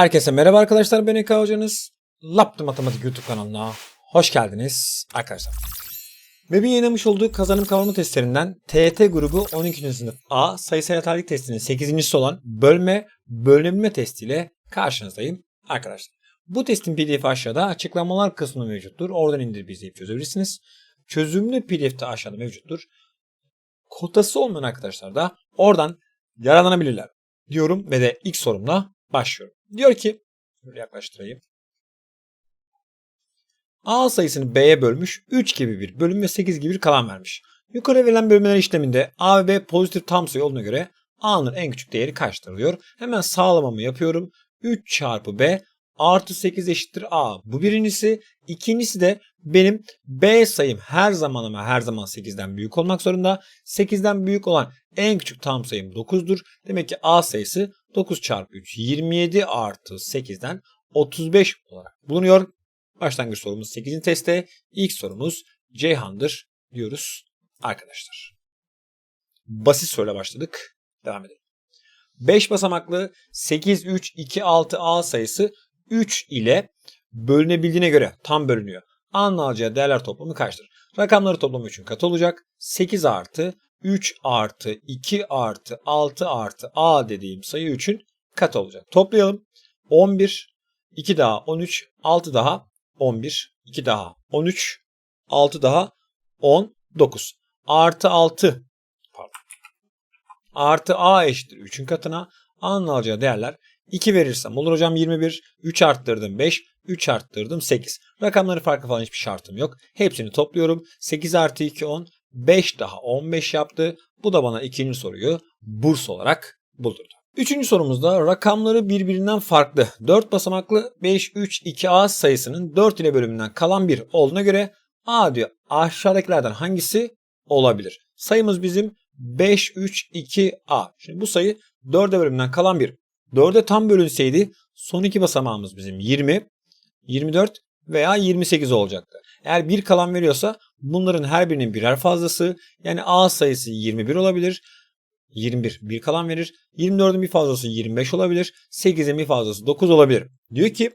Herkese merhaba arkadaşlar ben Eka hocanız. Laptı Matematik YouTube kanalına hoş geldiniz arkadaşlar. MEB'in yayınlamış olduğu kazanım kavramı testlerinden TET grubu 12. sınıf A sayısal yeterlilik testinin 8.si olan bölme bölünebilme testiyle karşınızdayım arkadaşlar. Bu testin pdf'i aşağıda açıklamalar kısmında mevcuttur. Oradan indirip izleyip çözebilirsiniz. Çözümlü pdf de aşağıda mevcuttur. Kotası olmayan arkadaşlar da oradan yararlanabilirler diyorum ve de ilk sorumla başlıyorum. Diyor ki, böyle yaklaştırayım. A sayısını B'ye bölmüş, 3 gibi bir bölüm ve 8 gibi bir kalan vermiş. Yukarı verilen bölümler işleminde A ve B pozitif tam sayı olduğuna göre A'nın en küçük değeri kaçtır diyor. Hemen sağlamamı yapıyorum. 3 çarpı B artı 8 eşittir A. Bu birincisi. İkincisi de benim B sayım her zaman ama her zaman 8'den büyük olmak zorunda. 8'den büyük olan en küçük tam sayım 9'dur. Demek ki A sayısı 9 çarpı 3 27 artı 8'den 35 olarak bulunuyor. Başlangıç sorumuz 8. testte. İlk sorumuz Ceyhan'dır diyoruz arkadaşlar. Basit soruyla başladık. Devam edelim. 5 basamaklı 8, 3, 2, 6 A sayısı 3 ile bölünebildiğine göre tam bölünüyor. A'nın alacağı değerler toplamı kaçtır? Rakamları toplamı 3'ün katı olacak. 8 artı 3 artı 2 artı 6 artı A dediğim sayı 3'ün katı olacak. Toplayalım. 11, 2 daha 13, 6 daha 11, 2 daha 13, 6 daha 19. Artı 6 pardon. Artı A eşittir 3'ün katına. A'nın alacağı değerler 2 verirsem olur hocam 21. 3 arttırdım 5. 3 arttırdım 8. Rakamları farklı falan hiçbir şartım yok. Hepsini topluyorum. 8 artı 2 10. 5 daha 15 yaptı. Bu da bana ikinci soruyu burs olarak buldurdu. Üçüncü sorumuzda rakamları birbirinden farklı 4 basamaklı 5, 3, 2A sayısının 4 ile bölümünden kalan bir olduğuna göre A diyor aşağıdakilerden hangisi olabilir? Sayımız bizim 5, 3, 2A. Şimdi bu sayı 4'e bölümünden kalan bir. 4'e tam bölünseydi son iki basamağımız bizim 20, 24 veya 28 olacaktı. Eğer bir kalan veriyorsa bunların her birinin birer fazlası yani A sayısı 21 olabilir. 21 bir kalan verir. 24'ün bir fazlası 25 olabilir. 8'in bir fazlası 9 olabilir. Diyor ki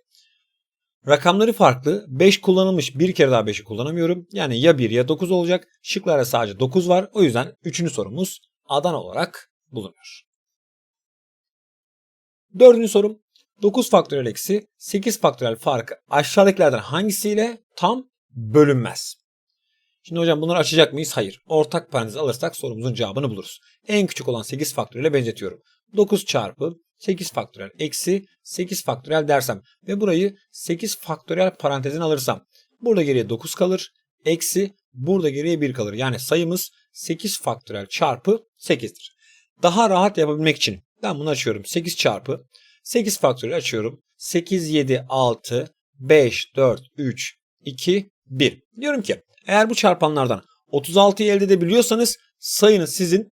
rakamları farklı. 5 kullanılmış bir kere daha 5'i kullanamıyorum. Yani ya 1 ya 9 olacak. Şıklarda sadece 9 var. O yüzden 3. sorumuz Adana olarak bulunuyor. Dördüncü sorum 9 faktörel eksi 8 faktörel farkı aşağıdakilerden hangisiyle tam bölünmez? Şimdi hocam bunları açacak mıyız? Hayır. Ortak parantez alırsak sorumuzun cevabını buluruz. En küçük olan 8 faktörele benzetiyorum. 9 çarpı 8 faktörel eksi 8 faktörel dersem ve burayı 8 faktörel parantezin alırsam burada geriye 9 kalır. Eksi burada geriye 1 kalır. Yani sayımız 8 faktörel çarpı 8'dir. Daha rahat yapabilmek için ben bunu açıyorum. 8 çarpı 8 faktörel açıyorum. 8, 7, 6, 5, 4, 3, 2, 1. Diyorum ki eğer bu çarpanlardan 36'yı elde edebiliyorsanız sayınız sizin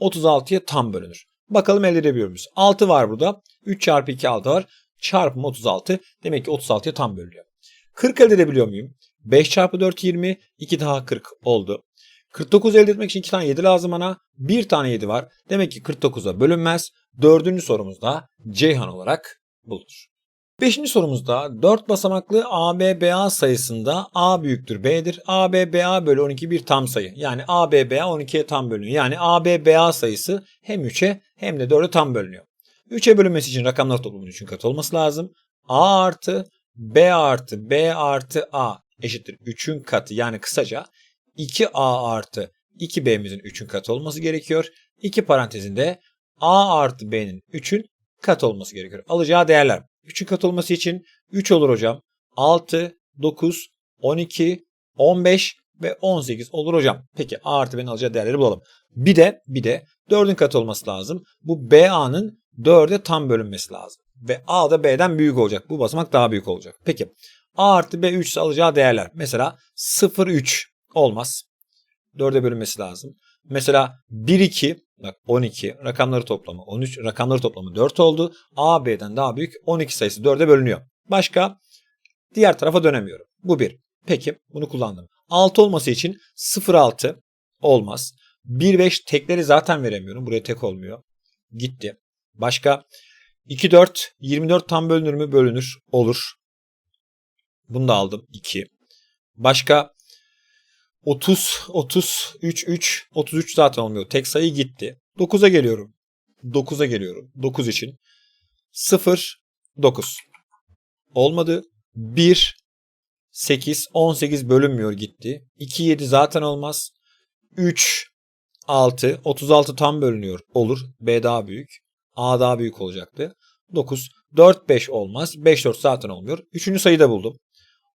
36'ya tam bölünür. Bakalım elde edebiliyor muyuz? 6 var burada. 3 çarpı 2 6 var. Çarpım 36. Demek ki 36'ya tam bölünüyor. 40 elde edebiliyor muyum? 5 çarpı 4 20. 2 daha 40 oldu. 49 elde etmek için 2 tane 7 lazım bana. 1 tane 7 var. Demek ki 49'a bölünmez. Dördüncü sorumuzda Ceyhan olarak bulunur. Beşinci sorumuzda 4 basamaklı ABBA sayısında A büyüktür B'dir. ABBA bölü 12 bir tam sayı. Yani ABBA 12'ye tam bölünüyor. Yani ABBA sayısı hem 3'e hem de 4'e tam bölünüyor. 3'e bölünmesi için rakamlar toplumunun 3'ün katı olması lazım. A artı B artı B artı A eşittir 3'ün katı. Yani kısaca 2A artı 2B'mizin 3'ün katı olması gerekiyor. 2 parantezinde A artı B'nin 3'ün kat olması gerekiyor. Alacağı değerler. 3'ün kat olması için 3 olur hocam. 6, 9, 12, 15 ve 18 olur hocam. Peki A artı B'nin alacağı değerleri bulalım. Bir de bir de 4'ün kat olması lazım. Bu BA'nın 4'e tam bölünmesi lazım. Ve A da B'den büyük olacak. Bu basamak daha büyük olacak. Peki A artı B 3 ise alacağı değerler. Mesela 0, 3 olmaz. 4'e bölünmesi lazım. Mesela 1, 2 Bak 12 rakamları toplamı 13 rakamları toplamı 4 oldu. A B'den daha büyük 12 sayısı 4'e bölünüyor. Başka diğer tarafa dönemiyorum. Bu bir. Peki bunu kullandım. 6 olması için 0 6 olmaz. 1 5 tekleri zaten veremiyorum. Buraya tek olmuyor. Gitti. Başka 2 4 24 tam bölünür mü? Bölünür. Olur. Bunu da aldım. 2. Başka 30 30 3 3 33 zaten olmuyor. Tek sayı gitti. 9'a geliyorum. 9'a geliyorum. 9 için. 0 9. Olmadı. 1 8 18 bölünmüyor gitti. 2 7 zaten olmaz. 3 6 36 tam bölünüyor. Olur. B daha büyük. A daha büyük olacaktı. 9 4 5 olmaz. 5 4 zaten olmuyor. Üçüncü sayıyı da buldum.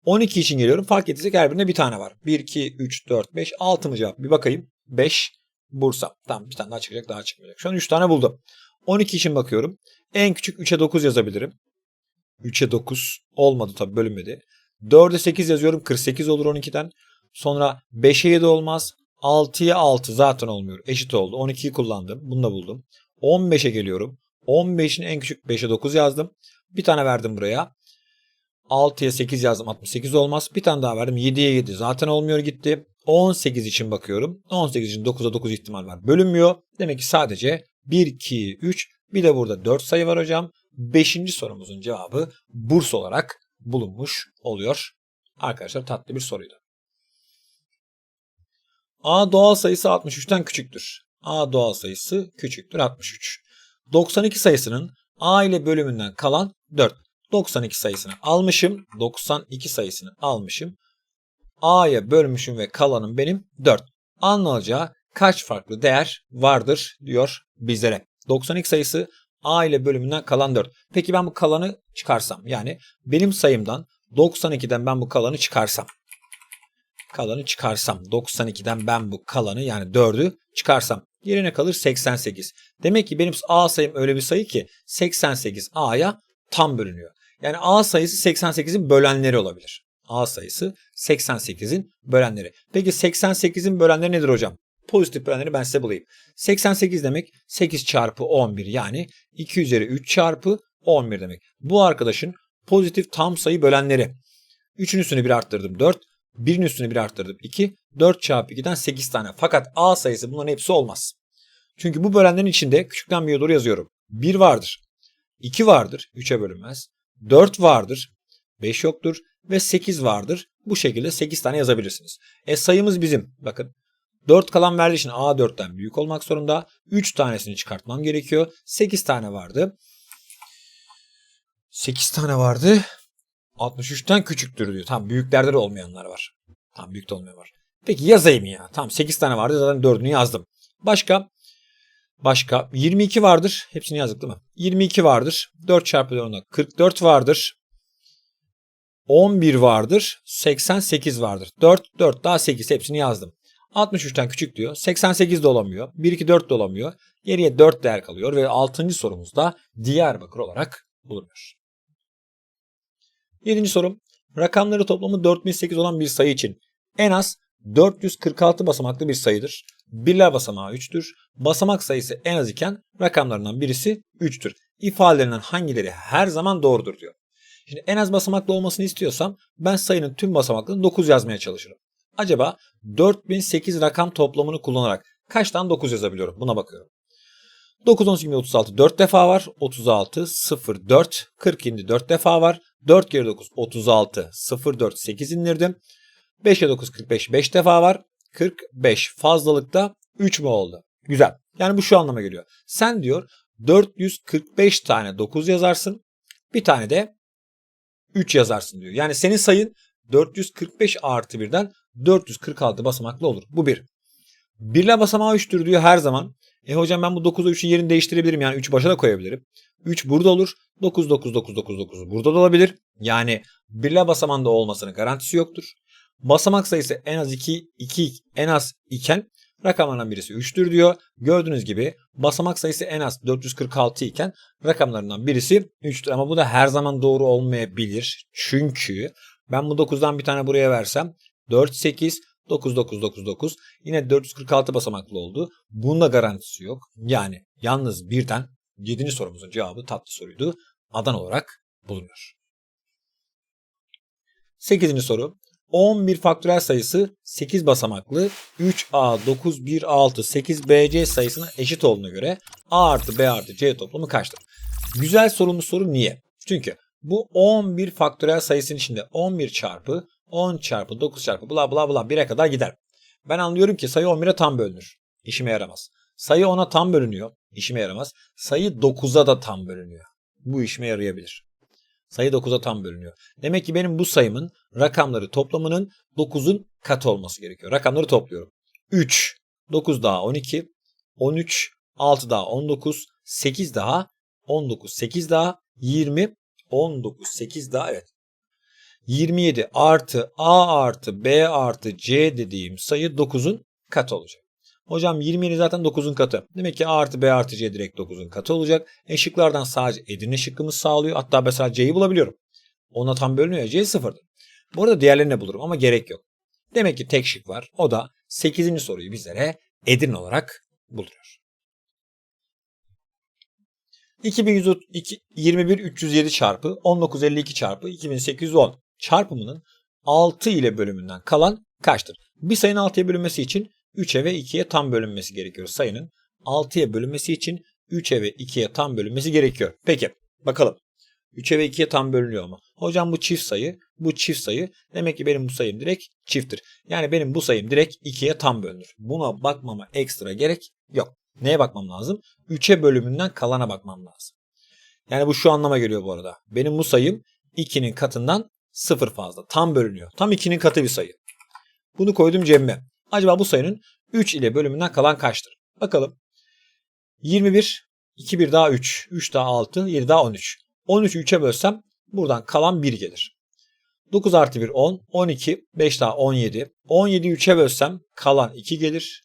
12 için geliyorum. Fark ettiysek her birinde bir tane var. 1 2 3 4 5 6 mı cevap? Bir bakayım. 5 Bursa. Tamam bir tane daha çıkacak daha çıkmayacak. Şu an 3 tane buldum. 12 için bakıyorum. En küçük 3'e 9 yazabilirim. 3'e 9 olmadı tabi bölünmedi. 4'e 8 yazıyorum 48 olur 12'den. Sonra 5'e 7 olmaz. 6'ya 6 zaten olmuyor. Eşit oldu. 12'yi kullandım. Bunu da buldum. 15'e geliyorum. 15'in en küçük 5'e 9 yazdım. Bir tane verdim buraya. 6'ya 8 yazdım 68 olmaz. Bir tane daha verdim 7'ye 7 zaten olmuyor gitti. 18 için bakıyorum. 18 için 9'a 9 ihtimal var. Bölünmüyor. Demek ki sadece 1, 2, 3 bir de burada 4 sayı var hocam. 5. sorumuzun cevabı burs olarak bulunmuş oluyor. Arkadaşlar tatlı bir soruydu. A doğal sayısı 63'ten küçüktür. A doğal sayısı küçüktür 63. 92 sayısının A ile bölümünden kalan 4. 92 sayısını almışım. 92 sayısını almışım. A'ya bölmüşüm ve kalanım benim 4. Anlanacağı kaç farklı değer vardır diyor bizlere. 92 sayısı A ile bölümünden kalan 4. Peki ben bu kalanı çıkarsam yani benim sayımdan 92'den ben bu kalanı çıkarsam kalanı çıkarsam 92'den ben bu kalanı yani 4'ü çıkarsam yerine kalır 88. Demek ki benim A sayım öyle bir sayı ki 88 A'ya tam bölünüyor. Yani A sayısı 88'in bölenleri olabilir. A sayısı 88'in bölenleri. Peki 88'in bölenleri nedir hocam? Pozitif bölenleri ben size bulayım. 88 demek 8 çarpı 11 yani 2 üzeri 3 çarpı 11 demek. Bu arkadaşın pozitif tam sayı bölenleri. 3'ün üstünü bir arttırdım 4. 1'in üstünü bir arttırdım 2. 4 çarpı 2'den 8 tane. Fakat A sayısı bunların hepsi olmaz. Çünkü bu bölenlerin içinde küçükten büyüğe doğru yazıyorum. 1 vardır. 2 vardır. 3'e bölünmez. 4 vardır. 5 yoktur. Ve 8 vardır. Bu şekilde 8 tane yazabilirsiniz. E sayımız bizim. Bakın 4 kalan verdiği için A 4'ten büyük olmak zorunda. 3 tanesini çıkartmam gerekiyor. 8 tane vardı. 8 tane vardı. 63'ten küçüktür diyor. Tam büyüklerde de olmayanlar var. Tam büyük de olmayan var. Peki yazayım ya. Tam 8 tane vardı zaten 4'ünü yazdım. Başka Başka 22 vardır. Hepsini yazdık değil mi? 22 vardır. 4 çarpı 4'den 44 vardır. 11 vardır. 88 vardır. 4, 4 daha 8 hepsini yazdım. 63'ten küçük diyor. 88 de olamıyor. 1, 2, 4 de olamıyor. Geriye 4 değer kalıyor ve 6. sorumuzda Diyarbakır olarak bulunuyor. 7. sorum. Rakamları toplamı 4008 olan bir sayı için en az 446 basamaklı bir sayıdır. Birler basamağı 3'tür. Basamak sayısı en az iken rakamlarından birisi 3'tür. İfadelerinden hangileri her zaman doğrudur diyor. Şimdi en az basamaklı olmasını istiyorsam ben sayının tüm basamaklarını 9 yazmaya çalışırım. Acaba 4008 rakam toplamını kullanarak kaç tane 9 yazabiliyorum? Buna bakıyorum. 9, 18, 36 4 defa var. 36, 0, 4, 40 indi 4 defa var. 4 kere 9, 36, 0, 4, 8 indirdim. 5 kere 9, 45 5 defa var. 45 fazlalıkta 3 mü oldu? Güzel. Yani bu şu anlama geliyor. Sen diyor 445 tane 9 yazarsın. Bir tane de 3 yazarsın diyor. Yani senin sayın 445 artı 1'den 446 basamaklı olur. Bu bir. Birle basamağı 3'tür diyor her zaman. E hocam ben bu 9'a 3'ün yerini değiştirebilirim. Yani 3 başa da koyabilirim. 3 burada olur. 9, 9, 9, 9, 9 burada da olabilir. Yani birle basamanda olmasının garantisi yoktur. Basamak sayısı en az 2, 2 en az iken rakamlardan birisi 3'tür diyor. Gördüğünüz gibi basamak sayısı en az 446 iken rakamlarından birisi 3'tür. Ama bu da her zaman doğru olmayabilir. Çünkü ben bu 9'dan bir tane buraya versem 4, 8, 9, 9, 9, 9 yine 446 basamaklı oldu. Bunun da garantisi yok. Yani yalnız birden 7. sorumuzun cevabı tatlı soruydu. Adan olarak bulunuyor. 8. soru. 11 faktörel sayısı 8 basamaklı 3A 9 1 6 8 BC sayısına eşit olduğuna göre A artı B artı C toplamı kaçtır? Güzel sorumlu soru niye? Çünkü bu 11 faktöriyel sayısının içinde 11 çarpı 10 çarpı 9 çarpı bla bla bla 1'e kadar gider. Ben anlıyorum ki sayı 11'e tam bölünür. İşime yaramaz. Sayı 10'a tam bölünüyor. İşime yaramaz. Sayı 9'a da tam bölünüyor. Bu işime yarayabilir. Sayı 9'a tam bölünüyor. Demek ki benim bu sayımın rakamları toplamının 9'un katı olması gerekiyor. Rakamları topluyorum. 3, 9 daha 12, 13, 6 daha 19, 8 daha 19, 8 daha 20, 19, 8 daha evet. 27 artı A artı B artı C dediğim sayı 9'un katı olacak. Hocam 27 zaten 9'un katı. Demek ki A artı B artı C direkt 9'un katı olacak. E şıklardan sadece Edirne şıkkımız sağlıyor. Hatta mesela C'yi bulabiliyorum. Ona tam bölünüyor C sıfırdır. Bu arada diğerlerini bulurum ama gerek yok. Demek ki tek şık var. O da 8. soruyu bizlere Edirne olarak buluyor. 2121 307 çarpı 1952 çarpı 2810 çarpımının 6 ile bölümünden kalan kaçtır? Bir sayının 6'ya bölünmesi için 3'e ve 2'ye tam bölünmesi gerekiyor. Sayının 6'ya bölünmesi için 3'e ve 2'ye tam bölünmesi gerekiyor. Peki bakalım. 3'e ve 2'ye tam bölünüyor mu? Hocam bu çift sayı, bu çift sayı. Demek ki benim bu sayım direkt çifttir. Yani benim bu sayım direkt 2'ye tam bölünür. Buna bakmama ekstra gerek yok. Neye bakmam lazım? 3'e bölümünden kalana bakmam lazım. Yani bu şu anlama geliyor bu arada. Benim bu sayım 2'nin katından 0 fazla. Tam bölünüyor. Tam 2'nin katı bir sayı. Bunu koydum cebime. Acaba bu sayının 3 ile bölümünden kalan kaçtır? Bakalım. 21, 2 bir daha 3, 3 daha 6, 7 daha 13. 13'ü 3'e bölsem buradan kalan 1 gelir. 9 artı 1 10, 12, 5 daha 17. 17'yi 3'e bölsem kalan 2 gelir.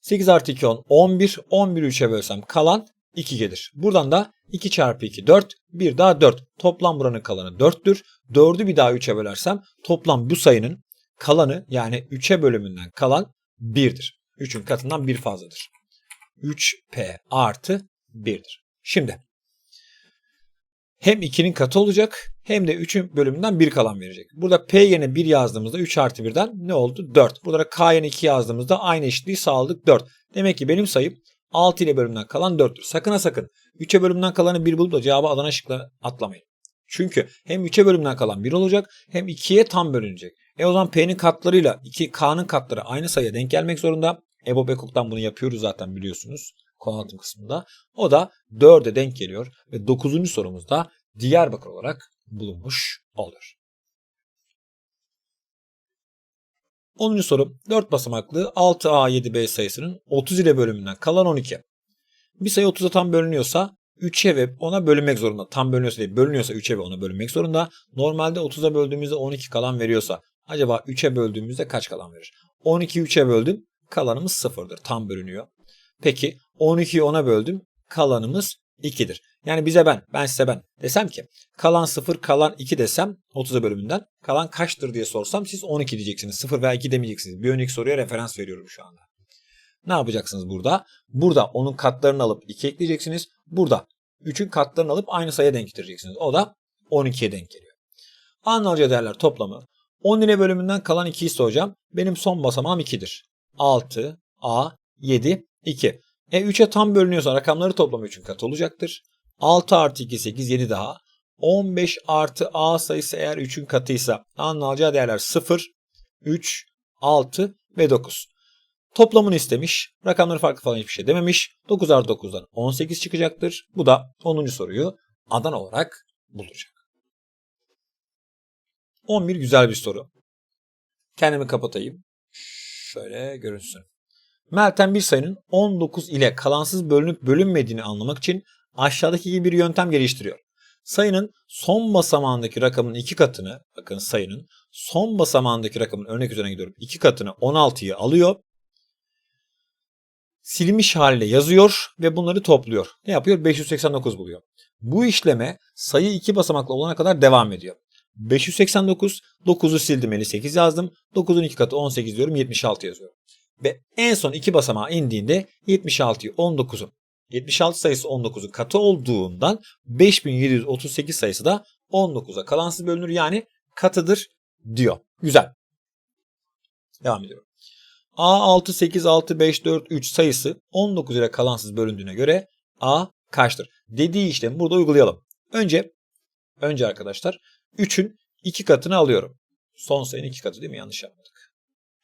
8 artı 2 10, 11, 11'i 3'e bölsem kalan 2 gelir. Buradan da 2 çarpı 2 4, 1 daha 4. Toplam buranın kalanı 4'tür. 4'ü bir daha 3'e bölersem toplam bu sayının kalanı yani 3'e bölümünden kalan 1'dir. 3'ün katından 1 fazladır. 3p artı 1'dir. Şimdi hem 2'nin katı olacak hem de 3'ün bölümünden 1 kalan verecek. Burada p yerine 1 yazdığımızda 3 artı 1'den ne oldu? 4. Burada k yerine 2 yazdığımızda aynı eşitliği sağladık 4. Demek ki benim sayım 6 ile bölümünden kalan 4'tür. Sakın ha sakın 3'e bölümden kalanı 1 bulup da cevabı Adana şıkla atlamayın. Çünkü hem 3'e bölümden kalan 1 olacak hem 2'ye tam bölünecek. E o zaman P'nin katlarıyla 2K'nın katları aynı sayıya denk gelmek zorunda. Ebo Bekok'tan bunu yapıyoruz zaten biliyorsunuz konu kısmında. O da 4'e denk geliyor ve 9. sorumuzda Diyarbakır olarak bulunmuş oluyor. 10. soru 4 basamaklı 6A7B sayısının 30 ile bölümünden kalan 12. Bir sayı 30'a tam bölünüyorsa 3'e ve 10'a bölünmek zorunda. Tam bölünüyorsa değil bölünüyorsa 3'e ve 10'a bölünmek zorunda. Normalde 30'a böldüğümüzde 12 kalan veriyorsa acaba 3'e böldüğümüzde kaç kalan verir? 12'yi 3'e böldüm kalanımız 0'dır. Tam bölünüyor. Peki 12'yi 10'a böldüm kalanımız 2'dir. Yani bize ben, ben size ben desem ki kalan 0 kalan 2 desem 30'a bölümünden kalan kaçtır diye sorsam siz 12 diyeceksiniz. 0 veya 2 demeyeceksiniz. Bir önceki soruya referans veriyorum şu anda. Ne yapacaksınız burada? Burada onun katlarını alıp 2 ekleyeceksiniz. Burada 3'ün katlarını alıp aynı sayıya denk getireceksiniz. O da 12'ye denk geliyor. Anlayacağı değerler toplamı 10 ile bölümünden kalan 2 ise benim son basamağım 2'dir. 6, A, 7, 2. E 3'e tam bölünüyorsa rakamları toplamı 3'ün katı olacaktır. 6 artı 2 8 7 daha. 15 artı A sayısı eğer 3'ün katıysa A'nın alacağı değerler 0, 3, 6 ve 9. Toplamını istemiş. Rakamları farklı falan hiçbir şey dememiş. 9 artı 9'dan 18 çıkacaktır. Bu da 10. soruyu Adana olarak bulacak. 11 güzel bir soru. Kendimi kapatayım. Şöyle görünsün. Meltem bir sayının 19 ile kalansız bölünüp bölünmediğini anlamak için aşağıdaki gibi bir yöntem geliştiriyor. Sayının son basamağındaki rakamın iki katını, bakın sayının son basamağındaki rakamın örnek üzerine gidiyorum. iki katını 16'yı alıyor. Silmiş haliyle yazıyor ve bunları topluyor. Ne yapıyor? 589 buluyor. Bu işleme sayı iki basamaklı olana kadar devam ediyor. 589, 9'u sildim 58 yazdım. 9'un iki katı 18 diyorum 76 yazıyorum. Ve en son iki basamağa indiğinde 76'yı 19'un 76 sayısı 19'un katı olduğundan 5738 sayısı da 19'a kalansız bölünür yani katıdır diyor. Güzel. Devam ediyorum. A 6 8 6 5 4 3 sayısı 19 ile kalansız bölündüğüne göre A kaçtır? Dediği işlemi burada uygulayalım. Önce önce arkadaşlar 3'ün 2 katını alıyorum. Son sayının 2 katı değil mi? Yanlış yapmadık.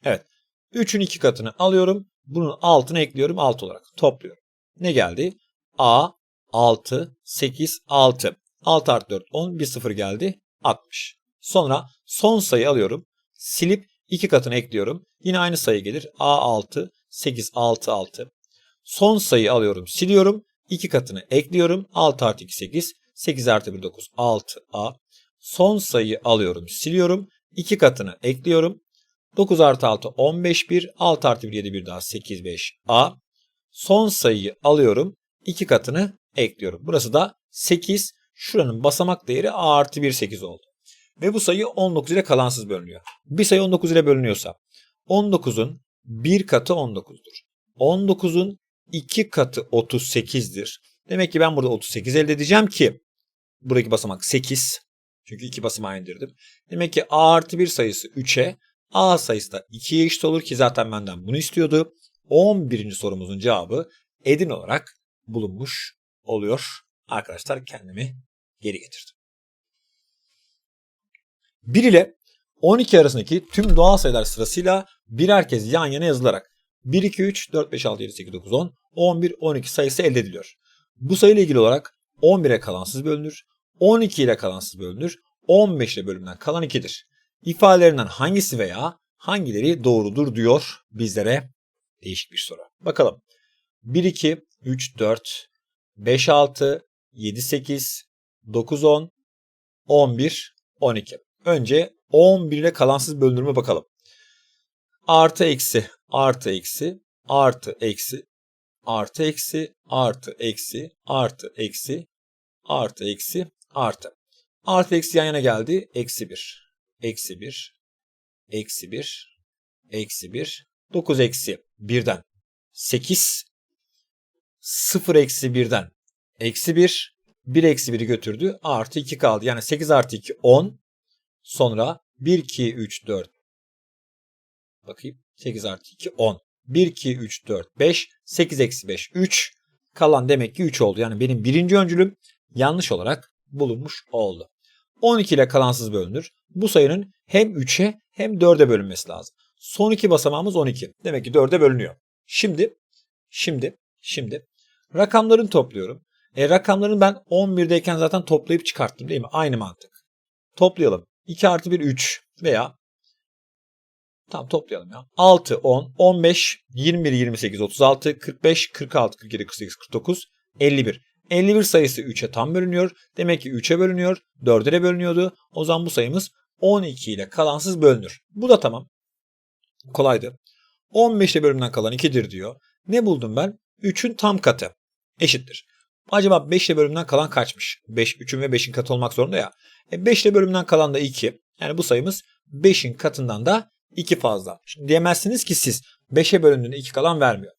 Evet. 3'ün 2 katını alıyorum. Bunun altına ekliyorum 6 olarak. Topluyorum. Ne geldi? A 6, 8, 6. 6 artı 4, 10. Bir sıfır geldi. 60. Sonra son sayı alıyorum. Silip 2 katını ekliyorum. Yine aynı sayı gelir. A6, 8, 6, 6. Son sayı alıyorum. Siliyorum. 2 katını ekliyorum. 6 artı 2, 8. 8 artı 1, 9, 6A. Son sayıyı alıyorum. Siliyorum. 2 katını ekliyorum. 9 artı 6, 15, 1. 6 artı 1, 7, 1 daha 8, 5, A. Son sayıyı alıyorum. 2 katını ekliyorum. Burası da 8. Şuranın basamak değeri A artı 1, 8 oldu. Ve bu sayı 19 ile kalansız bölünüyor. Bir sayı 19 ile bölünüyorsa 19'un 1 katı 19'dur. 19'un 2 katı 38'dir. Demek ki ben burada 38 elde edeceğim ki buradaki basamak 8. Çünkü 2 basamağı indirdim. Demek ki A artı 1 sayısı 3'e A sayısı da 2'ye eşit olur ki zaten benden bunu istiyordu. 11. sorumuzun cevabı Edin olarak bulunmuş oluyor. Arkadaşlar kendimi geri getirdim. 1 ile 12 arasındaki tüm doğal sayılar sırasıyla birer kez yan yana yazılarak 1, 2, 3, 4, 5, 6, 7, 8, 9, 10, 11, 12 sayısı elde ediliyor. Bu sayıyla ilgili olarak 11'e kalansız bölünür, 12 ile kalansız bölünür, 15 ile bölümden kalan 2'dir. İfadelerinden hangisi veya hangileri doğrudur diyor bizlere değişik bir soru. Bakalım. 1, 2, 3, 4, 5, 6, 7, 8, 9, 10, 11, 12. Önce 11 ile kalansız bölünürme bakalım. Artı eksi, artı eksi, artı eksi, artı eksi, artı eksi, artı eksi, artı eksi, artı. Artı eksi yan yana geldi. Eksi 1, eksi 1, eksi 1, eksi 1, 9 eksi 1'den 8, 0 eksi 1'den eksi 1, 1 eksi 1'i götürdü. Artı 2 kaldı. Yani 8 artı 2 10. Sonra 1, 2, 3, 4. Bakayım. 8 artı 2 10. 1, 2, 3, 4, 5. 8 eksi 5 3. Kalan demek ki 3 oldu. Yani benim birinci öncülüm yanlış olarak bulunmuş oldu. 12 ile kalansız bölünür. Bu sayının hem 3'e hem 4'e bölünmesi lazım. Son iki basamağımız 12. Demek ki 4'e bölünüyor. Şimdi, şimdi, şimdi rakamlarını topluyorum. E, rakamlarını ben 11'deyken zaten toplayıp çıkarttım değil mi? Aynı mantık. Toplayalım. 2 artı 1 3 veya Tamam toplayalım ya. 6, 10, 15, 21, 28, 36, 45, 46, 47, 48, 49, 51. 51 sayısı 3'e tam bölünüyor. Demek ki 3'e bölünüyor. 4'e de bölünüyordu. O zaman bu sayımız 12 ile kalansız bölünür. Bu da tamam. Kolaydı. 15 ile bölümden kalan 2'dir diyor. Ne buldum ben? 3'ün tam katı. Eşittir. Acaba 5 ile bölümden kalan kaçmış? 5, 3'ün ve 5'in katı olmak zorunda ya. E 5 ile bölümden kalan da 2. Yani bu sayımız 5'in katından da 2 fazla. Şimdi diyemezsiniz ki siz 5'e bölündüğünde 2 kalan vermiyor.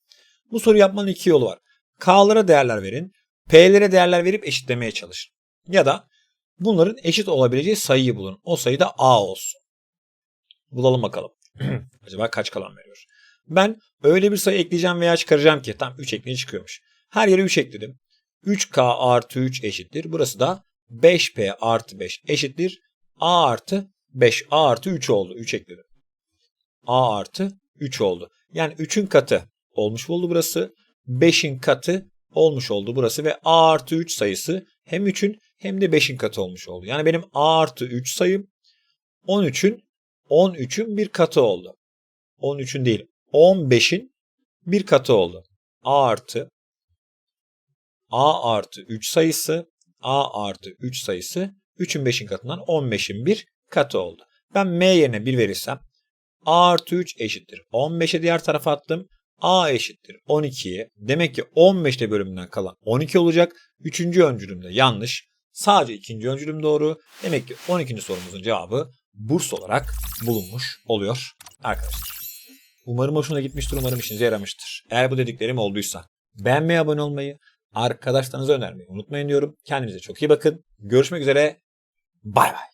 Bu soru yapmanın iki yolu var. K'lara değerler verin. P'lere değerler verip eşitlemeye çalışın. Ya da bunların eşit olabileceği sayıyı bulun. O sayı da A olsun. Bulalım bakalım. Acaba kaç kalan veriyor? Ben öyle bir sayı ekleyeceğim veya çıkaracağım ki tam 3 ekleyince çıkıyormuş. Her yere 3 ekledim. 3K artı 3 eşittir. Burası da 5P artı 5 eşittir. A artı 5. A artı 3 oldu. 3 ekledim. A artı 3 oldu. Yani 3'ün katı olmuş oldu burası. 5'in katı olmuş oldu burası ve A artı 3 sayısı hem 3'ün hem de 5'in katı olmuş oldu. Yani benim A artı 3 sayım 13'ün 13'ün bir katı oldu. 13'ün değil 15'in bir katı oldu. A artı A artı 3 sayısı A artı 3 sayısı 3'ün 5'in katından 15'in bir katı oldu. Ben M yerine 1 verirsem A artı 3 eşittir. 15'e diğer tarafa attım. A eşittir 12'ye. Demek ki 15 ile bölümünden kalan 12 olacak. Üçüncü öncülüm de yanlış. Sadece ikinci öncülüm doğru. Demek ki 12. sorumuzun cevabı burs olarak bulunmuş oluyor arkadaşlar. Umarım hoşuna gitmiştir. Umarım işinize yaramıştır. Eğer bu dediklerim olduysa beğenmeyi, abone olmayı, arkadaşlarınıza önermeyi unutmayın diyorum. Kendinize çok iyi bakın. Görüşmek üzere. Bay bay.